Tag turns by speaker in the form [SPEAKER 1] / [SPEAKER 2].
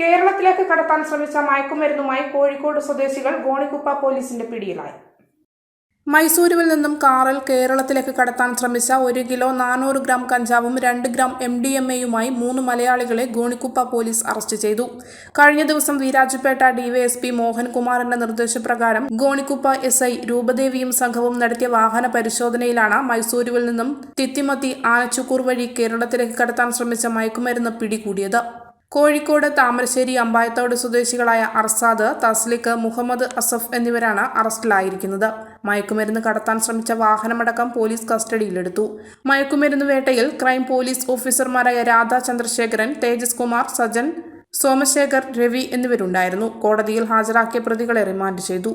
[SPEAKER 1] കേരളത്തിലേക്ക് കടത്താൻ ശ്രമിച്ച മയക്കുമരുന്നുമായി കോഴിക്കോട് സ്വദേശികൾ ഗോണിക്കുപ്പ പോലീസിന്റെ പിടിയിലായി. മൈസൂരുവിൽ നിന്നും കാറിൽ കേരളത്തിലേക്ക് കടത്താൻ ശ്രമിച്ച ഒരു കിലോ നാനൂറ് ഗ്രാം കഞ്ചാവും രണ്ട് ഗ്രാം എം ഡി എം എയുമായി മൂന്ന് മലയാളികളെ ഗോണിക്കുപ്പ പോലീസ് അറസ്റ്റ് ചെയ്തു. കഴിഞ്ഞ ദിവസം വീരാജുപേട്ട ഡിവൈഎസ്പി മോഹൻകുമാറിന്റെ നിർദ്ദേശപ്രകാരം ഗോണിക്കുപ്പ എസ് ഐ രൂപദേവിയും സംഘവും നടത്തിയ വാഹന പരിശോധനയിലാണ് മൈസൂരുവിൽ നിന്നും തിത്തിമത്തി ആനച്ചുക്കൂർ വഴി കേരളത്തിലേക്ക് കടത്താൻ ശ്രമിച്ച മയക്കുമരുന്ന് പിടികൂടിയത്. കോഴിക്കോട് താമരശ്ശേരി അമ്പായത്തോട് സ്വദേശികളായ അർസാദ് തസ്ലിക്ക് മുഹമ്മദ് അസഫ് എന്നിവരാണ് അറസ്റ്റിലായിരിക്കുന്നത്. മയക്കുമരുന്ന് കടത്താൻ ശ്രമിച്ച വാഹനമടക്കം പോലീസ് കസ്റ്റഡിയിലെടുത്തു. മയക്കുമരുന്ന് വേട്ടയിൽ ക്രൈം പോലീസ് ഓഫീസർമാരായ രാധ ചന്ദ്രശേഖരൻ തേജസ് കുമാർ സജൻ സോമശേഖർ രവി എന്നിവരുണ്ടായിരുന്നു. കോടതിയിൽ ഹാജരാക്കിയ പ്രതികളെ റിമാൻഡ് ചെയ്തു.